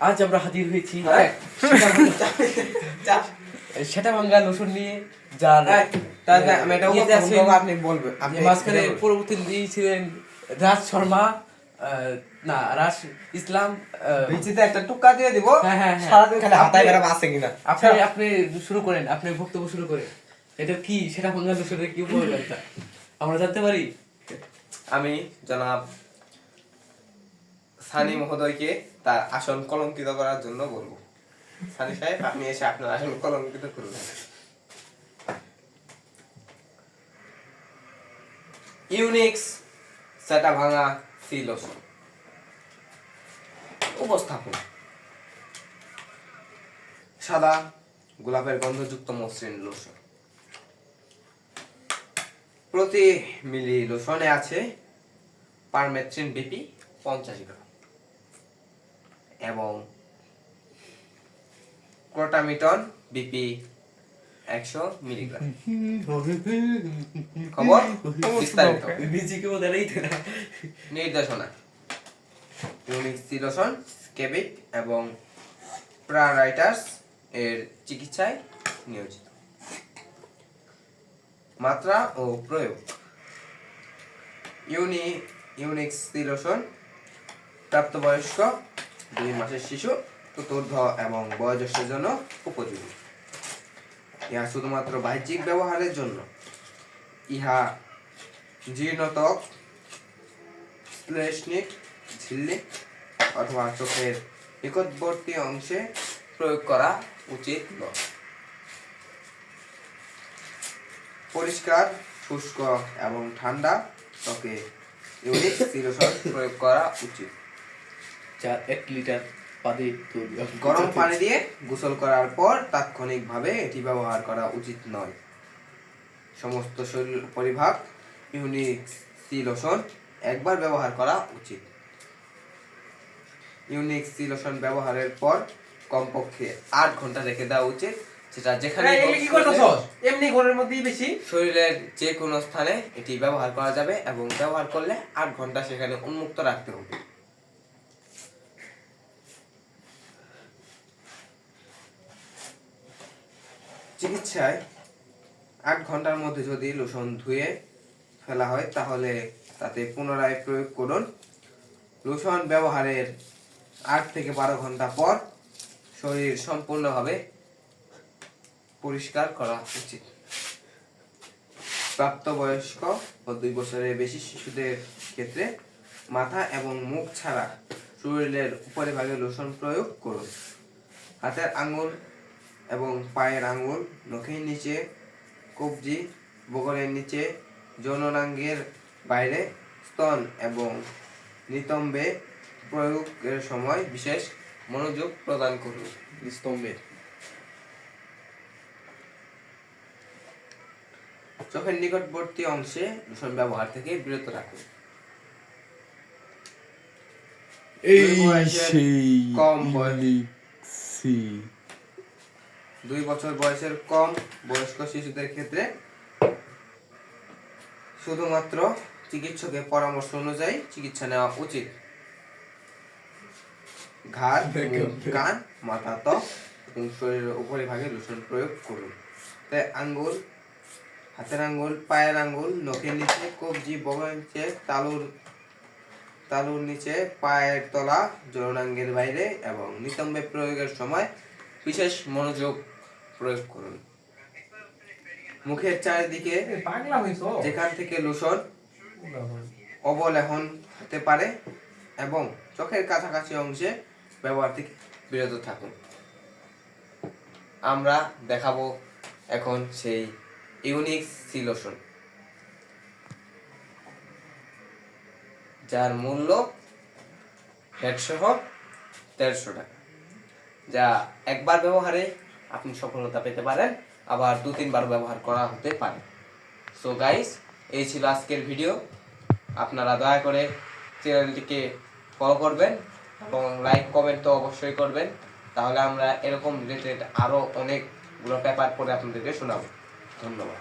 আজ আমরা হাজির হয়েছি হ্যাঁ? সেটা ভাঙ্গা লোশন নিয়ে যার হ্যাঁ, আমি আপনি বলবেন আপনি মাঝখানে পরবর্তী রাজ শর্মা না রাজ ইসলাম ভিজিতে একটা টুকা দিয়ে দিব হ্যাঁ, হ্যাঁ। সারাদিন খালি হাতায় আছে কিনা। আপনি আপনি শুরু করেন আপনি বক্তব্য শুরু করেন। এটা কি সেটা ভাঙ্গা লোশনের কি উপকারিতা আমরা জানতে পারি। আমি জনাব সানি মহোদয়কে তার আসন কলঙ্কিত করার জন্য বলব। সানি সাহেব, আপনি এসে আপনার আসন কলঙ্কিত করুন। ইউনিক্স সেটা ভাঙা সিলস উপস্থাপন। সাদা গোলাপের গন্ধযুক্ত মসৃণ লোশন। প্রতি মিলি লোশনে আছে পারমেথ্রিন বিপি পঞ্চাশ গ্রাম। এবং ক্রোটামিটন বিপি একশো মিলিগ্রাম। খবর? বিস্তারিত। নির্দেশনা। ইউনিক্স লোশন স্কেবিক এবং প্রারাইটার্স এর চিকিৎসায় নিয়োজিত। মাত্রা ও প্রয়োগ। ইউনি ইউনিক্স লোশন প্রাপ্তবয়স্ক দুই মাসের শিশু, চতুর্থ এবং বয়োজ্যেষ্ঠের জন্য উপযোগী। ইহা শুধুমাত্র বাহ্যিক ব্যবহারের জন্য। ইহা জীর্ণতক, শ্লেষ্মিক, ঝিল্লি অথবা চোখের নিকটবর্তী অংশে প্রয়োগ করা উচিত নয়। পরিষ্কার, শুষ্ক এবং ঠান্ডা ত্বকে ইউনিক সিলোশন প্রয়োগ করা উচিত। চার এক লিটার পানি তৈরি গরম পানি দিয়ে গোসল করার পর তাৎক্ষণিকভাবে এটি ব্যবহার করা উচিত নয়। সমস্ত শরীর পরিভাগ ইউনিক লোশন একবার ব্যবহার করা উচিত। ইউনিক লোশন ব্যবহারের পর কমপক্ষে আট ঘণ্টা রেখে দেওয়া উচিত সেটা যেখানে এমনি ঘরের মধ্যেই বেশি? শরীরের যে কোনো স্থানে এটি ব্যবহার করা যাবে এবং ব্যবহার করলে আট ঘণ্টা সেখানে উন্মুক্ত রাখতে হবে। চিকিৎসায় আট ঘণ্টার মধ্যে যদি লোশন ধুয়ে ফেলা হয়, তাহলে তাতে পুনরায় প্রয়োগ করুন। লোশন ব্যবহারের আট থেকে বারো ঘণ্টা পর শরীর সম্পূর্ণভাবে পরিষ্কার করা উচিত। প্রাপ্তবয়স্ক ও দুই বছরের বেশি শিশুদের ক্ষেত্রে মাথা এবং মুখ ছাড়া শরীরের উপরিভাগে লোশন প্রয়োগ করুন। হাতের আঙ্গুল এবং পায়ের আঙ্গুল নখের নিচে কবজি বগলের নিচে যৌনাঙ্গের বাইরে স্তন এবং নিতম্বে প্রয়োগের সময় বিশেষ মনোযোগ প্রদান করুন। স্তম্ভের চোখের নিকটবর্তী অংশে দূষণ ব্যবহার থেকে বিরত রাখুন। এই সেই কম বয়স দুই বছর বয়সের কম বয়স্ক শিশুদের ক্ষেত্রে শুধুমাত্র চিকিৎসকের পরামর্শ অনুযায়ী চিকিৎসা নেওয়া উচিত। ঘাড় কান মাথা ত্বক এবং শরীরের উপরিভাগে লোশন প্রয়োগ করুন। তাই আঙ্গুল হাতের আঙ্গুল পায়ের আঙ্গুল নখের নিচে কবজি বগলের নিচে তালুর তালুর নিচে পায়ের তলা যৌনাঙ্গের বাইরে এবং নিতম্বে প্রয়োগের সময় বিশেষ মনোযোগ প্রয়োগ করুন। মুখের চারিদিকে যেখান থেকে লোশন অবলেহন হতে পারে এবং চোখের কাছাকাছি অংশে ব্যবহার থেকে বিরত থাকুন। আমরা দেখাবো এখন সেই ইউনিক সিলোশন যার মূল্য হেডসহ দেড়শো টাকা। যা একবার ব্যবহারে আপনি সফলতা পেতে পারেন, আবার দু তিনবার ব্যবহার করা হতে পারে। সো গাইস এই ছিল আজকের ভিডিও আপনারা দয়া করে চ্যানেলটিকে ফলো করবেন এবং লাইক কমেন্ট তো অবশ্যই করবেন। তাহলে আমরা এরকম রিলেটেড আরও অনেকগুলো পেপার পরে আপনাদেরকে শোনাবো। ধন্যবাদ।